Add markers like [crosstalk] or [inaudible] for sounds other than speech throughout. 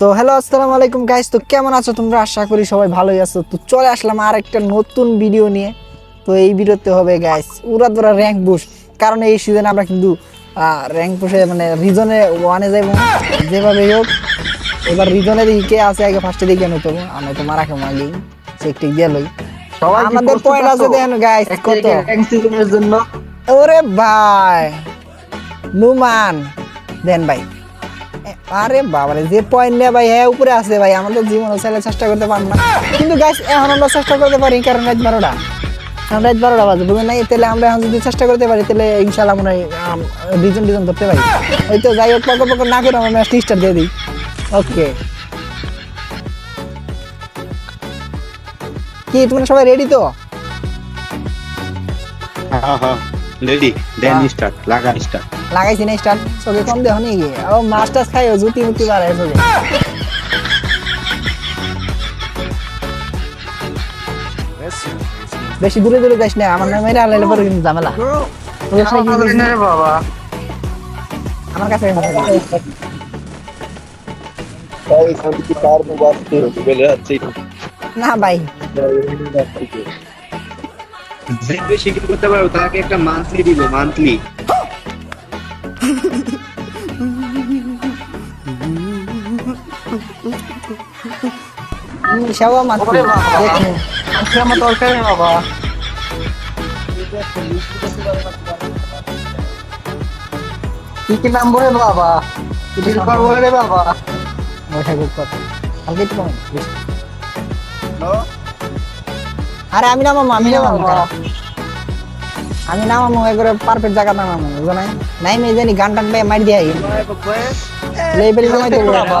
তো হ্যালো আসসালামু আলাইকুম গাইস তো কেমন আছো তোমরা? আশা করি সবাই ভালোই আছো। তো চলে আসলাম আর একটা নতুন ভিডিও নিয়ে। তো এই ভিডিওতে হবে গাইস উড়া ধরা র্যাঙ্ক বুশ কারণ এই সিজনে আমরা কিন্তু র্যাঙ্ক পুষে মানে রিজনে ওয়ানে যাইব যেভাবে হোক এবার রিজনের কে আছে আগে ফার্স্টে দিকে নতো আমি তো মারা আগেই। সে একটু গেলই সবাই আমাদের পয়েন্ট আছে গাইস কত? জন্য। ওরে ভাই নুমান। দেন ভাই। আরে বাবারে যে পয়েন্ট নিয়ে ভাই হ্যাঁ উপরে আছে ভাই আমাদের জীবন চাইলে চেষ্টা করতে পার না। কিন্তু গাছ এখন আমরা চেষ্টা করতে পারি কারণ রাত বারোটা। কারণ রাত বারোটা বাজে বুঝলেন নাই তাহলে আমরা এখন যদি চেষ্টা করতে পারি তাহলে ইনশাল্লাহ মনে হয় ডিজন ডিজন ধরতে পারি। এই তো যাই হোক পকর পকর না করে আমরা ম্যাচটি স্টার্ট দিয়ে দিই। ওকে কি তোমরা সবাই রেডি তো? হ্যাঁ হ্যাঁ রেডি দেন হ্যাঁ। স্টার্ট লাগা স্টার্ট লাগাইছি না স্টার্ট চোখে কম দেহ নি গিয়ে ও মাস্টার্স খাই জুতি মুতি বাড়ায় চোখে। বেশি দূরে দূরে যাইস না আমার নামে আলাইলে পরে কিন্তু ঝামেলা। বাবা। আমার কাছে না ভাই। বেশি কি? করতে পারো তাকে একটা মান্থলি দিব মান্থলি সেবা মাত্র দেখুন আজকে আমার বাবা। কি কি নাম বলে বাবা? কিছু করব রে বাবা? কালকে তো আরে আমি নামাম আমি নামাম আমি নামাম একবারে পারফেক্ট জায়গা নামাম বুঝো নাই? নাই মেয়ে জানি গান টান পেয়ে মারি দিয়ে লেবেল নামাই দেবো। বাবা।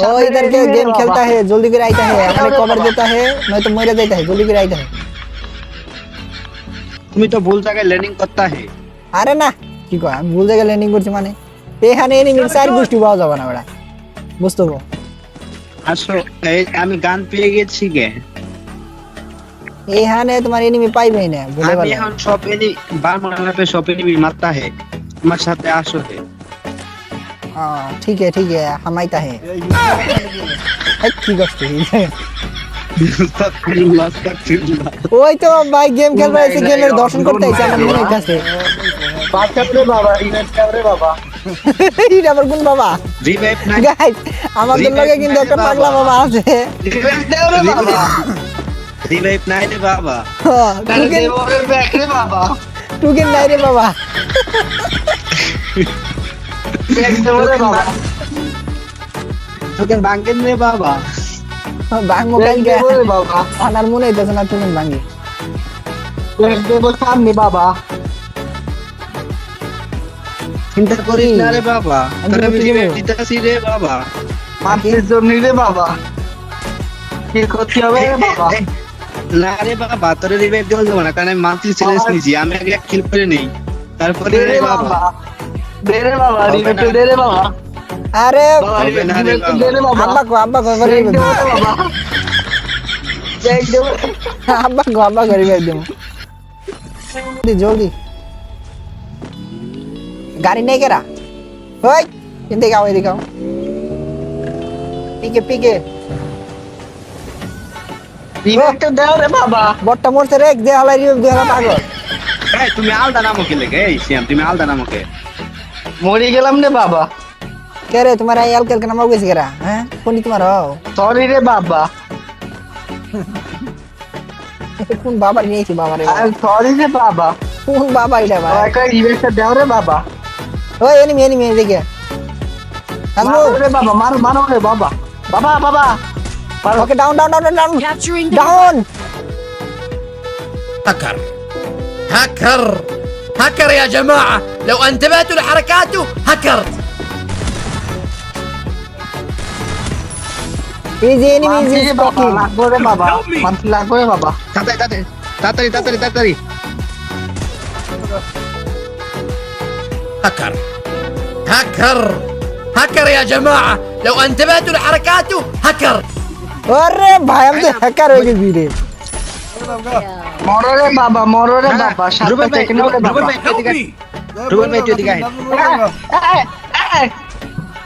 ओ इधर के गेम खेलता है जल्दी कर आइता है हमें मेरे कवर बाबा। देता है नहीं तो मर देता है जल्दी कर आइता है তুমি তো ভুল জায়গায় ল্যান্ডিং করতে হে আরে না কি কয় আমি ভুল জায়গায় ল্যান্ডিং করছি মানে এখানে এনিমির চার গোষ্ঠী পাওয়া যাবে না ওরা বুঝতে পারো আসো এই আমি গান পেয়ে গেছি গে এখানে তোমার এনিমি পাইবেই না বলে আমি বলে এখন সব এনি বার মনে পে সব এনিমি মারতা হে আমার সাথে আসো হে हाँ ठीक है ठीक है हम आइता है এই ইউটিউবে এই, কি করছিস আস্তাগফিরুল্লাহ, আস্তাগফিরুল্লাহ। ওই তো ভাই গেম খেলবে এসে গেমের দর্শন করতে আইছে আমার মনে হইতাছে বাচ্চা রে বাবা ইভেন্ট রে বাবা এটা আবার কোন বাবা Revive নাই। গাইস আমাদের লগে কিন্তু একটা পাগলা বাবা আছে Revive দেও রে বাবা Revive নাই রে বাবা হ্যাঁ, তাহলে টুকেন দেবরের ব্যাক রে বাবা টুকেন নাই রে বাবা ব্যাক দেব রে বাবা তোকে বাঙ্গেন রে বাবা। বাং ব্যাক মোবাইল গে বাবা। আনার মনে হইতাছে না ব্যাক দেব সামনে বাবা। চিন্তা করিস না রে বাবা। দিতাছি রে বাবা। মাটির জন্য রে বাবা। কি করতে হবে রে [laughs] বাবা? না রে বাবা তোরে রিভাইভ দেওয়া যাবে না কারণ আমি মান্থলি চ্যালেঞ্জ নিয়েছি আমি আগে এক কিল করে নেই। তারপরে রে বাবা। দে রে বাবা হবে রিভেট দে রে বাবা। আরে আব্বা গো আব্বা গো করে দেব বাবা। আব্বা গো আব্বা করে দেবো। জলদি জলদি। গাড়ি নেই কেরা? ওই এদিকে আও এদিকে আও। পিকে পিকে। রিভেট দাও রে বাবা। বটটা মরছে রে দে হালাই রিভ দে হালা পাগল। এই তুমি আলদা নামকে লেগে? এই তুমি আলদা নামকে মরে গেলাম রে বাবা। কে রে তোমার এই আলকাল কেন মাউ গেছে কেরা হ্যাঁ? কোনি তোমার সরি রে বাবা। কোন বাবা নিয়েছি বাবা রে সরি রে বাবা। কোন বাবা এটা বাবা একটা ইভেন্টটা দাও রে বাবা। ও এনিমি এনিমি এদিকে মারো রে বাবা মারো মারো রে বাবা। বাবা বাবা। Okay down down down down down hacker hacker هكر يا جماعة لو انتبهتوا لحركاته هكر এই যে এনিমি মান্থলি ইজ রে বাবা টকিং লাগবো রে বাবা মান্থলি লাগবো রে বাবা তাড়াতাড়ি তাড়াতাড়ি তাড়াতাড়ি তাড়াতাড়ি তাড়াতাড়ি هكر هكر هكر يا جماعة لو انتبهتوا لحركاته هكر আরে ভাই আমি তো হ্যাকার হয়ে গেছি রে মরো রে বাবা মরো রে বাবা রুবেল ভাই রুবেল বাবা। ভাই এদিকে আয়। রুবেল ভাই, তুই এদিকে আয়।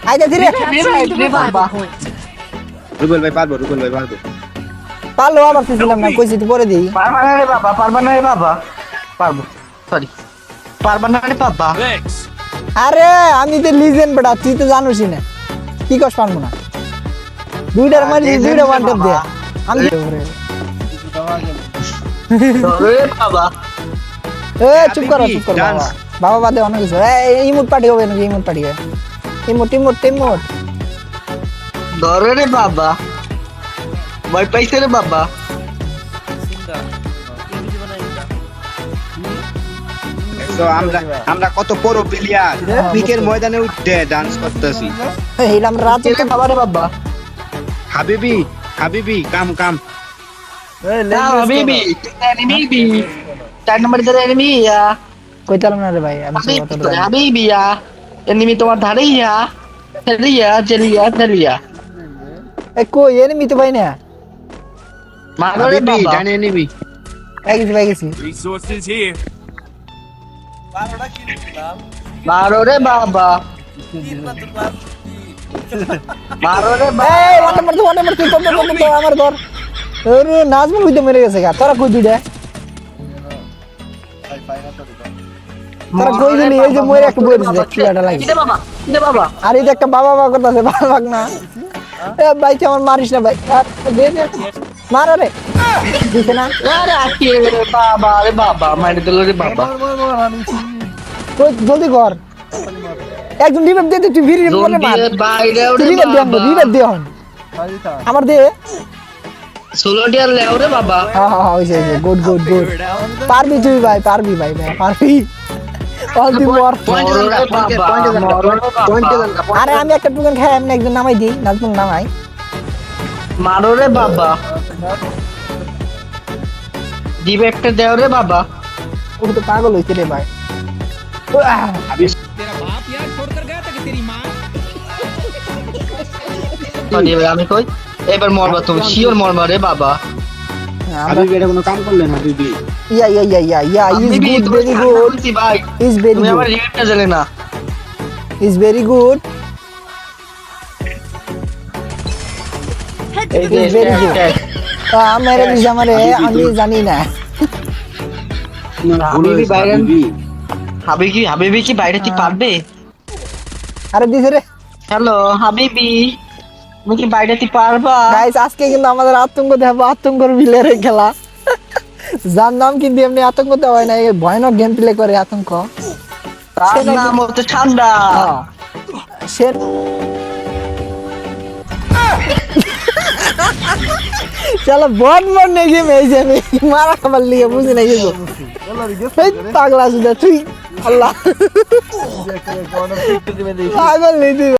আইতা ধীরে। রুবেল ভাই পারব রুবেল ভাই পারব। পারল আবার তুলছিলাম না কইছি তো পরে দিই। পারবা না রে বাবা। পারবা না রে বাবা। পারব সরি পারবা না রে বাবা আরে আমি তো লিজেন্ড বেটা তুই তো জানোসই না। কি কস পারব না? দুইটার legend দুইটা ওয়ান ট্যাপ দে। আমি বাবা। এ চুপ করো চুপ করো বাবা। বাবা বাদে অনেক কিছু। এই ইমোট পার্টি হবে নাকি ইমোট পার্টি হবে ইমোট ইমোট ইমোট। ধরো রে বাবা। ভয় পাইছে রে বাবা। তো আমরা আমরা কত বড় প্লেয়ার পিকের ময়দানে উঠে ডান্স করতেছি। এইলাম রাত বাবা রে বাবা? হাবিবি হাবিবি কাম কাম। না হাবিবি এনিমি বি চার নম্বর ধরে এনিমি ইয়া কইতালাম না রে ভাই আমি সব হাবিবি কথা হাবিবি ইয়া এনিমি তোমার ধারে ইয়া চলিয়া চলিয়া চলিয়া এ কই এনিমি তো ভাই না মারো রে হাবিবি বাবা জানে নিবি এই গেছি ভাই গেছি Resources here. মারো রে বাবা মারো রে বাবা এই ওয়ান নাম্বার তো ওয়ান নাম্বার তুই কত কত তো আমার ধর ওরে নাজমুল হইতে মেরে গেছে গা। তোরা কই দুইটা? তোরা কই দিলি? এই যে মরে একটা বই দিছে কি একটা লাগে কিরে বাবা? কিরে বাবা? আর এই একটা বাবা বাবা করতেছে ভালো লাগ না। এ ভাই তুই আমার মারিস না ভাই। দে দে। মার রে। দিছে না? আরে আকি রে বাবা? রে বাবা মারি দিল রে বাবা। কই জলদি কর। একজন রিভাইভ দে দে, তুই ভিড় রিভাইভ করে মার বাইরে রিভাইভ দে রিভাইভ দে আমার দে। ষোলো লেও রে বাবা হ্যাঁ হ্যাঁ হ্যাঁ হইছে হইছে। গুড গুড গুড পারবি তুই ভাই পারবি ভাই ভাই পারবি অল দি মোর পয়েন্টে মরো রে পয়েন্টে বাবা, পয়েন্টে দেন মরো রে বাবা। পয়েন্টে দেন আরে আমি একটা টুকেন খাই এমনি একজন নামাই দিই নাজমুল নামাই। মারো রে বাবা। দিবে একটা দেও রে বাবা। ও তো পাগল হইছে রে ভাই। আমি কই? এবার মরবা তুমি শিওর মরবা রে বাবা। আমরা হাবিবি এটা কোনো কাম করলেন হাবিবি yeah yeah yeah yeah yeah is আমি good very good is very তুমি আমার গুড রিয়েক্টটা জানে না। ইজ ভেরি গুড attack, আমার জামারে আমি জানি না। হাবিবি বাইরে হাবিবি কি হাবিবি কি বাইরে কি পারবে? আরে দিছে রে। হ্যালো হাবিবি। তুমি কি বাইরে কি পারবা? গাইস আজকে কিন্তু আমাদের আতঙ্ক দেখাবো আতঙ্কর বিলের খেলা। যার নাম কিন্তু এমনি আতঙ্ক দেওয়া না ভয়ানক গেম প্লে করে আতঙ্ক। তার নাকি- নাম হচ্ছে ঠান্ডা। হ্যাঁ। সে চলো বন বন নেই গেম এই যে মারা খাবার লিগে বুঝি নাই গেছো পাগলা সুদা তুই আল্লাহ। পাগল নেই